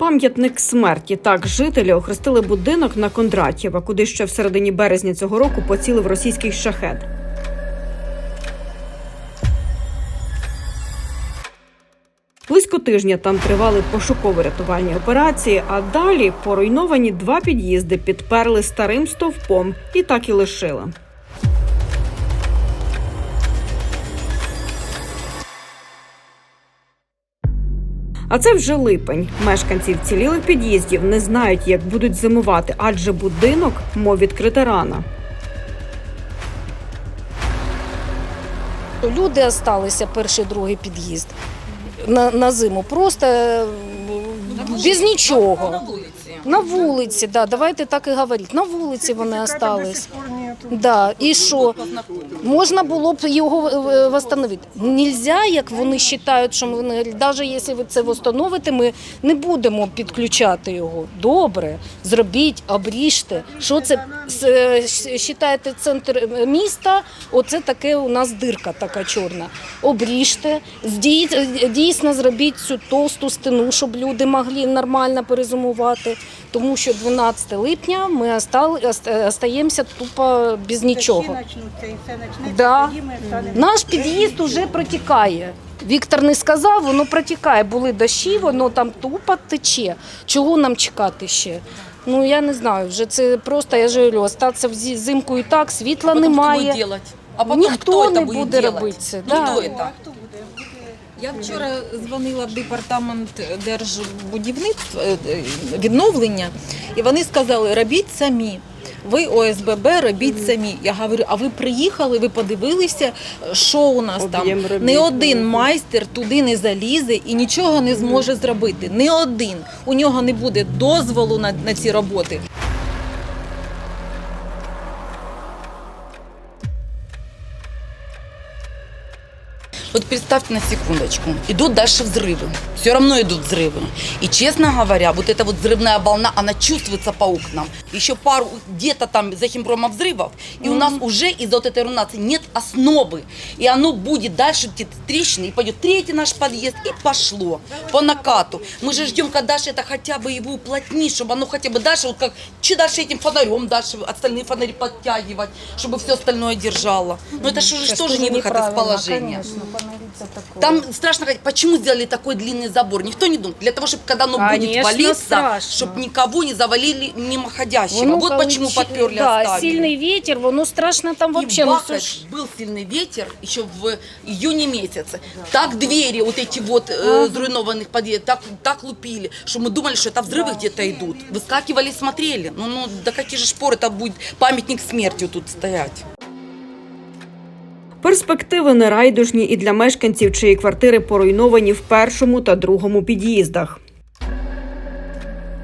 Пам'ятник смерті. Так жителі охрестили будинок на Кондратєва, куди ще в середині березня цього року поцілив російський шахет. Близько тижня там тривали пошуково-рятувальні операції, а далі поруйновані два під'їзди підперли старим стовпом і так і лишили. А це вже липень. Мешканці вцілілих під'їздів не знають, як будуть зимувати, адже будинок мов відкрита рана. Люди залишилися перший, другий під'їзд на, на зиму. Просто е, без нічого. На вулиці. На вулиці, да, давайте так і говорити. На вулиці вони залишились. Да. І що? Можна було б його е, восстановити. Нельзя, як вони вважають, що вони навіть якщо ви це встановите, ми не будемо підключати його. Добре, зробіть, обріжте. Що це вважаєте центр міста? Оце таке у нас дирка така чорна. Обріжте, дійсно зробіть цю товсту стіну, щоб люди могли нормально перезимувати. Тому що 12 липня ми остаємося тупо без нічого. Почнуться і все почнеться, Да. тоді ми станемо. Наш під'їзд уже протікає. Віктор не сказав, воно протікає. Були дощі, воно там тупо тече. Чого нам чекати ще? Ну я не знаю. Вже це просто я ж говорю, остатися взимку і так, світла Потом кто будет немає. делать? А потом Ніхто кто не будет буде делать? робити це. Ну, Да. это? Я вчора дзвонила в департамент держбудівництва е, е, відновлення, і вони сказали, робіть самі. Ви ОСББ робіть самі. Я говорю, а ви приїхали, ви подивилися, що у нас там. Об'єм робіт. Не один майстер туди не залізе і нічого не зможе зробити. Не один. У нього не буде дозволу на, на ці роботи. Вот представьте на секундочку, идут дальше взрывы. Все равно идут взрывы. И честно говоря, вот эта вот взрывная волна, она чувствуется по окнам. Еще пару где-то там за химпрома взрывов, и у нас уже из-за вот этой рунации нет основы. И оно будет дальше идти трещины, и пойдет третий наш подъезд, и пошло по накату. Мы же ждем, когда дальше это хотя бы его уплотнить, чтобы оно хотя бы дальше, вот как, че дальше этим фонарем дальше остальные фонари подтягивать, чтобы все остальное держало. Но это же тоже не выход из положения. Там страшно почему сделали такой длинный забор? Никто не думает. Для того, чтобы когда оно будет Конечно, валиться, страшно. чтобы никого не завалили мимоходящего. Воно вот коли почему чи- подперли, да, оставили. сильний вітер, воно страшно там И вообще. ну, бахать, це ж- был сильный ветер еще в июне месяце. Так двери вот эти вот э, зруйнованных подъездов, так, так лупили, что мы думали, что это взрывы где-то идут. Выскакивали, смотрели. Ну, ну, до какие же шпор это будет памятник смерти тут стоять. Перспективи нерайдужні і для мешканців, чиї квартири поруйновані в першому та другому під'їздах.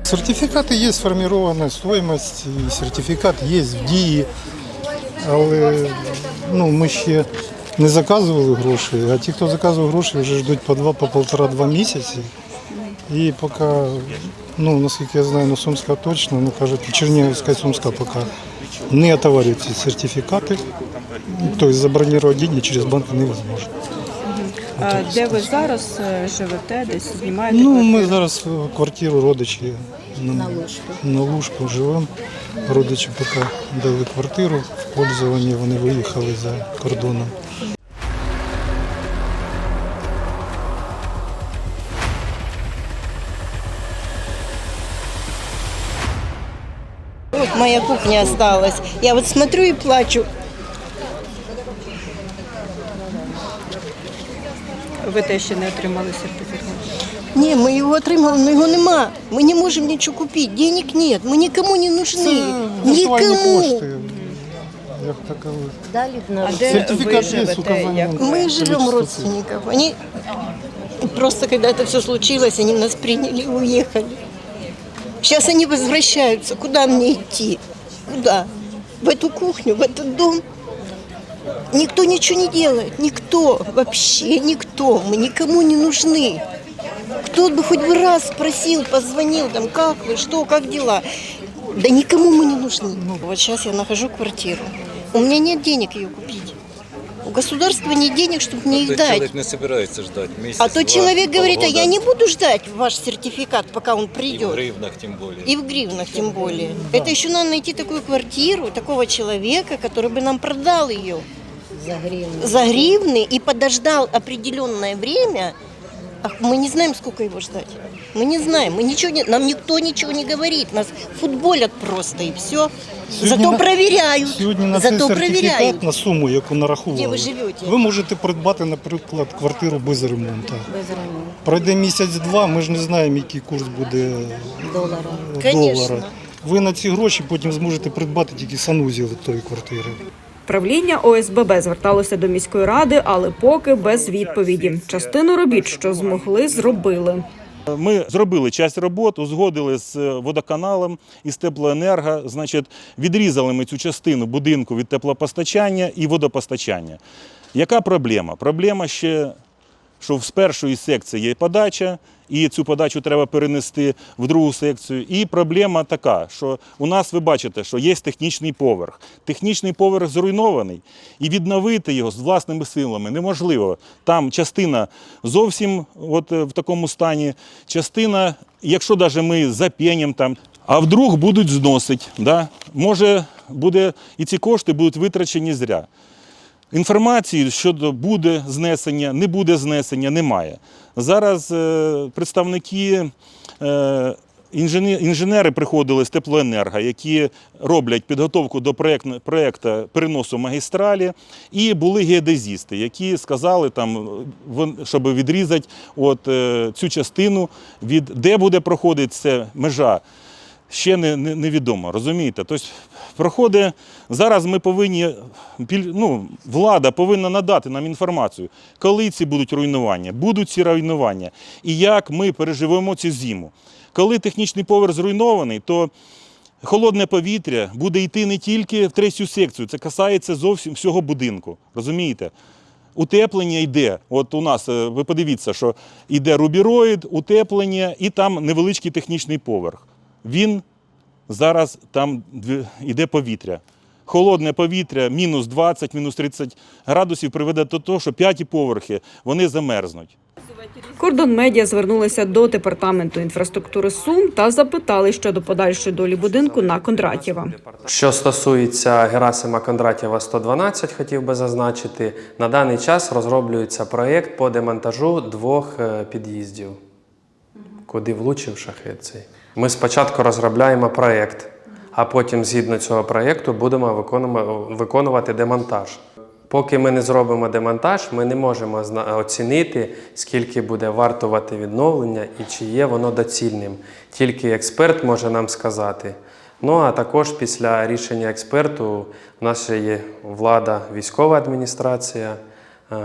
Сертифікати є сформірована стоїмость, сертифікат є в дії, але ну, ми ще не заказували гроші, а ті, хто заказував гроші, вже ждуть по два, по полтора-два місяці. І поки, ну наскільки я знаю, ну Сумська точно, ну кажуть, Чернігівська і Сумська поки не отоварюють сертификаты, сертифікати. Тобто забронювати деньги через банк невозможно. А де ви зараз е, живете, десь знімаєте Ну, квартиру? ми зараз в квартиру родичі на, на Лужку живемо. Родичі поки дали квартиру в пользування, вони виїхали за кордоном. моя кухня осталась. Я вот смотрю и плачу. Ви теж ще не отримали сертифікат. Ні, ми його отримали, але його нема. Ми не можемо нічого купити. Денег нет. Ми нікому не нужны. Віртуальні Нікому. кошти. Як такові. Дали А де Сертифікат ви є з живете? указанням. Як ви? Мы живем родственников. Они просто, когда это все случилось, они нас приняли и уехали. Сейчас они возвращаются. Куда мне идти? Куда? В эту кухню, в этот дом? Никто ничего не делает. Никто. Вообще никто. Мы никому не нужны. Кто бы хоть бы раз спросил, позвонил, там, как вы, что, как дела. Да никому мы не нужны. Вот сейчас я нахожу квартиру. У меня нет денег ее купить. государства нет денег, чтобы мне их То дать. человек не собирается ждать месяц, А то два, человек говорит, а полгода. я не буду ждать ваш сертификат, пока он И в придет. гривнах тем более. И в гривнах тем более. Это еще надо найти такую квартиру, такого человека, который бы нам продал ее за гривны и подождал определенное время. Ах, мы не знаем, сколько его ждать. Мы не знаем, мы ничего не, нам никто ничего не говорит. Нас футболят просто и все. Сьогодні Зато на- проверяют. Сьогодні на цей Зато сертифікат проверяют. на суму, яку нарахували, Де ви живете? ви можете придбати, наприклад, квартиру без ремонту. Без ремонту. Пройде місяць-два, ми ж не знаємо, який курс буде долара. Конечно. Ви на ці гроші потім зможете придбати тільки санузел тої квартири. Правління ОСББ зверталося до міської ради, але поки без відповіді. Частину робіт, що змогли, зробили. Ми зробили часть робот, узгодили з е, водоканалом і з теплоенерго. Значить, відрізали ми цю частину будинку від теплопостачання і водопостачання. Яка проблема? Проблема ще, що з першої секції є подача, і цю подачу треба перенести в другу секцію. І проблема така, що у нас ви бачите, що є технічний поверх. Технічний поверх зруйнований, і відновити його з власними силами неможливо. Там частина зовсім от е, в такому стані, частина, якщо навіть ми зап'єнємо там, а вдруг будуть зносити, да? може буде і ці кошти будуть витрачені зря. Інформації щодо буде знесення, не буде знесення, немає. Зараз е, представники е, інженери приходили з теплоенерго, які роблять підготовку до проєкту переносу магістралі, і були геодезісти, які сказали, там, щоб відрізати от, е, цю частину, від де буде проходити ця межа ще не, не, невідомо, розумієте? Тобто проходить, зараз ми повинні, ну, влада повинна надати нам інформацію, коли ці будуть руйнування, будуть ці руйнування, і як ми переживемо цю зиму. Коли технічний поверх зруйнований, то холодне повітря буде йти не тільки в третю секцію, це касається зовсім всього будинку, розумієте? Утеплення йде. От у нас, е, ви подивіться, що йде рубіроїд, утеплення і там невеличкий технічний поверх. Він зараз там дві- йде повітря. Холодне повітря, мінус 20, мінус 30 градусів приведе до того, що п'яті поверхи вони замерзнуть. Кордон медіа звернулися до департаменту інфраструктури Сум та запитали щодо подальшої долі будинку на Кондратєва. Що стосується Герасима Кондратєва 112, хотів би зазначити, на даний час розроблюється проєкт по демонтажу двох е, під'їздів, куди влучив шахет цей. Ми спочатку розробляємо проєкт, а потім, згідно цього проєкту, будемо виконувати демонтаж. Поки ми не зробимо демонтаж, ми не можемо оцінити, скільки буде вартувати відновлення і чи є воно доцільним. Тільки експерт може нам сказати. Ну а також після рішення експерту у нас ще є влада, військова адміністрація, е,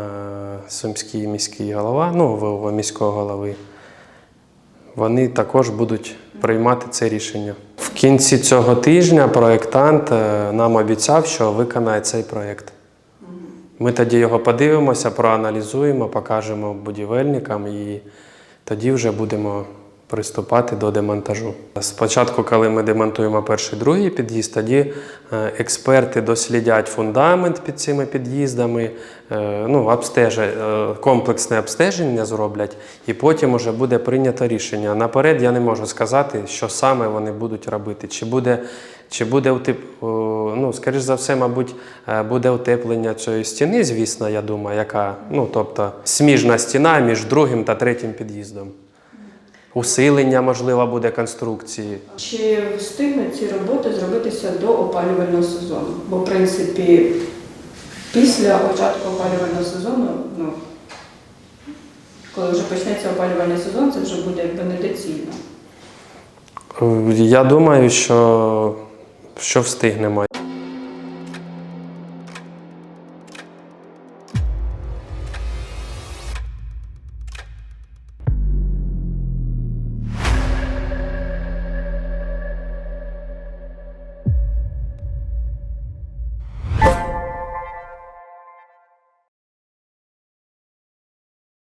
сумський міський голова, ну, міського голови. Вони також будуть приймати це рішення. В кінці цього тижня проєктант е, нам обіцяв, що виконає цей проєкт. Ми тоді його подивимося, проаналізуємо, покажемо будівельникам і тоді вже будемо приступати до демонтажу. Спочатку, коли ми демонтуємо перший другий під'їзд, тоді е, експерти дослідять фундамент під цими під'їздами, е, ну, обстежать, е, комплексне обстеження зроблять, і потім вже буде прийнято рішення. Наперед я не можу сказати, що саме вони будуть робити. Чи буде, чи буде ну, скоріш за все, мабуть, буде утеплення цієї стіни, звісно, я думаю, яка, ну, тобто сміжна стіна між другим та третім під'їздом. Усилення, можливо, буде конструкції. Чи встигнуть ці роботи зробитися до опалювального сезону? Бо, в принципі, після початку опалювального сезону, ну, коли вже почнеться опалювальний сезон, це вже буде якби недоцільно. Е, Я думаю, що, що встигнемо.